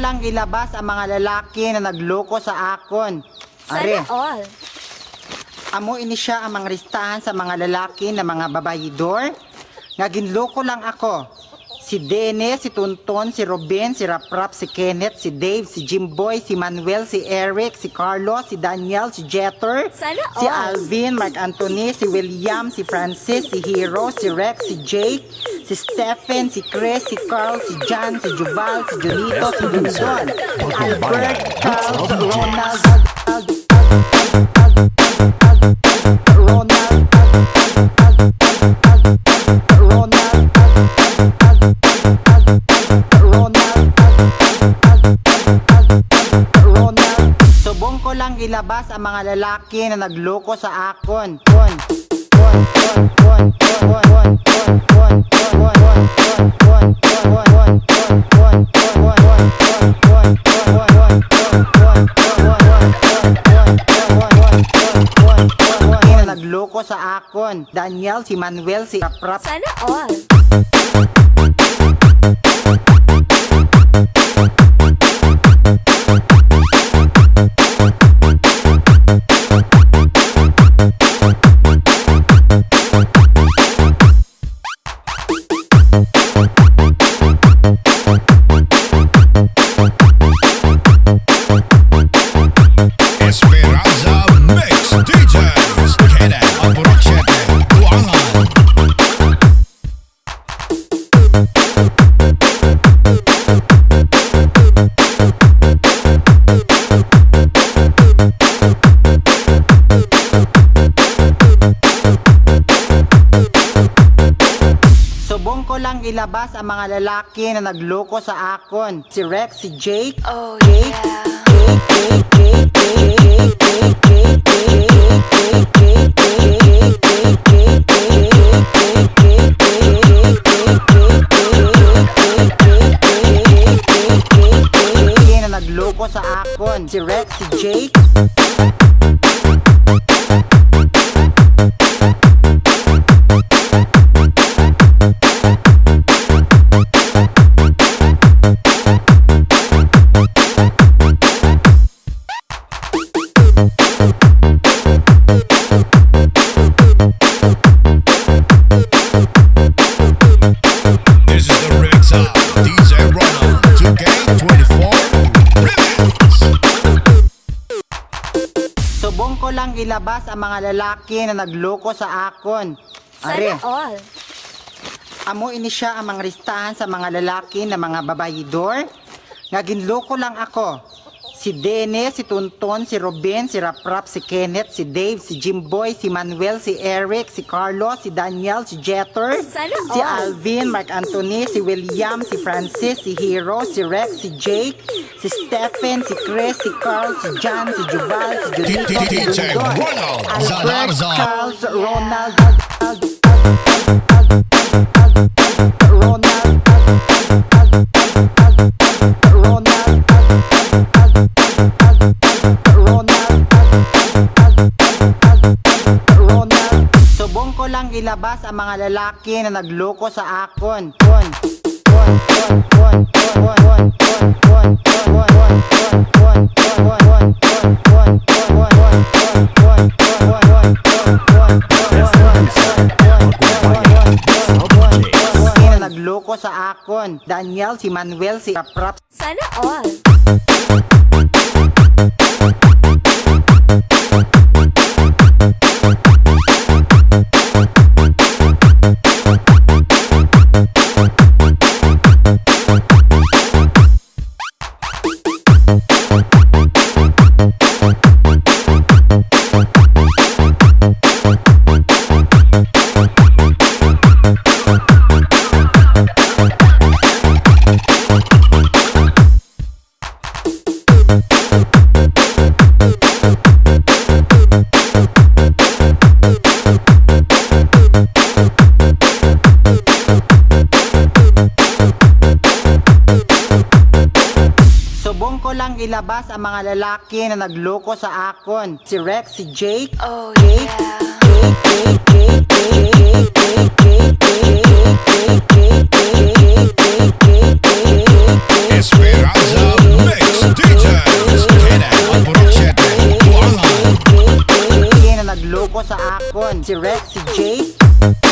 ilabas ang mga lalaki na nagloko sa akon. Are, Sana all. amo ini siya ang mga listahan sa mga lalaki na mga babayidor. Nga ginloko lang ako. Si Dene, si Tunton, si Ruben, si Raprap, si Kenneth, si Dave, si Jimboy, si Manuel, si Eric, si Carlos, si Daniel, si Jeter, Sana si all. Alvin, Mark Anthony, si William, si Francis, si Hero, si Rex, si Jake, si Stephen, si Chris, si Carl, si John, si Juval, si Junito, si Dudon, si Albert, Charles, Ronald, Ronald, ko lang ilabas ang mga lalaki na nagloko sa akon. Kon, kon, kon, kon, kon, kon, kon, kon. Na nagloko sa akon. Daniel, si Manuel, si Raprap, Sana all. Ilabas ang mga lalaki na nagloko sa akon. Si Rex, si Jake, Oh, Jake, Jake, Jake, Jake, Jake, Jake, Jake, Jake, Jake, Jake, Jake, Jake, Jake, Jake, Jake, na nagloko sa akon. Si Rex, si Jake, subong ko lang ilabas ang mga lalaki na nagloko sa akon. Are, Sana all. Amo ini siya ang mga listahan sa mga lalaki na mga babayidor. Nga ginloko lang ako. Si Dene, si Tunton, si Ruben, si Raprap, si Kenneth, si Dave, si Jimboy, si Manuel, si Eric, si Carlos, si Daniel, si Jeter, si. Alvin, Mark Anthony, si William, si Francis, si Hero, si Rex, si Jake, si Stephen, si Chris, si Carl, si John, si Jubal, si Junito, si Ronald Albert. Charles, Ronald, Ronald, subong ko lang ilabas ang mga lalaki na nagloko sa akon. Kon, kon, kon, kon, kon, kon, kon, kon, kon, kon, kon, kon, kon, kon, kon, kon, kon, kon, na nagloko sa akon. Daniel, si Manuel, si Aprap, Sana all. Subong ko lang ilabas ang mga lalaki na nagloko sa akon. Si Rex, si Jake, oh, yeah. Si Rex, si Jake.